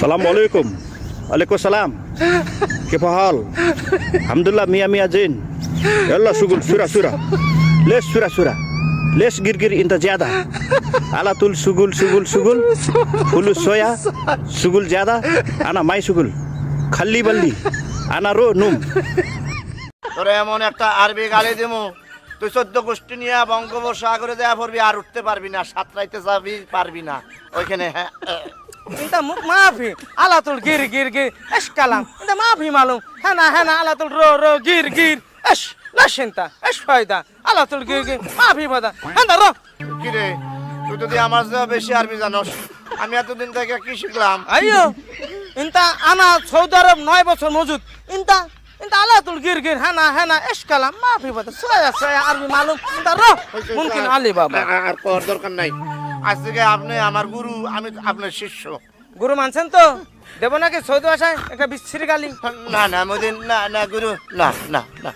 সালাম আলাইকুম। আলাইকুম সালাম। কে ফহাল আলহামদুলিল্লাহ, মিয়া মিয়া জিন। এল্লা সুগুল সুরা সুরা। লেস, সুরা সুরা। লেস, গির গির, ইনতা জাদা আলা তুল সুগুল সুগুল সুগুল। ফুল, সোয়া, সুগুল জাদা আনা, মাই, সুগুল। খাল্লি, বল্লি। আনা, রো, নুম। তোরে এমন একটা আরবি গালি দিমু, তুই সদ্য গোষ্ঠী নিয়ে বঙ্গোপসাগরে দেয়া পড়বি আর উঠতে পারবি না, সাঁতরাইতে যাবি, পারবি না। ওইখানে হ্যাঁ ಇಂತ ಮಾಫಿ ಅಲಾತುಳ್ ಗಿರ್ ಗಿರ್ ಗಿರ್ ಎಶ್ ಕಲಾಂ? ಇಂತ ಮಾಫಿ ಮಾಲೂಮ್ ಹೆನ ಹೆನ ಅಲಾತುಳ್ ರೋ ರೋ গির ಗಿರ್ ಎಶ್ ಲಶ್ ಇಂತ ಎಶ್ ಫಾಯ್ದಾ ಅಲಾತುಳ್ ಗಿರ್ ಗಿರ್ ಮಾಫಿ ಬಾದ ಹೆಂದ ರೋ? ಕಿರೆ তুই যদি আমার চেয়ে বেশি আরবি জানোস আমি এতদিন থেকে কি শিখলাম আইয়ো ইনতা আনা সৌদি নয় বছর মজুদ ইনতা ইনতা আলাতুল গির গির হেনা হেনা এসকালাম মাফি বাদ সয়া সয়া আরবি মালুম ইনতা রহ মুমকিন আলী বাবা আর দরকার নাই আজ থেকে আপনি আমার গুরু আমি আপনার শিষ্য। গুরু মানছেন তো? দেব নাকি? সৌদি ভাষায় একটা বিশ্রী গালি না না মোদিন না না গুরু না না না।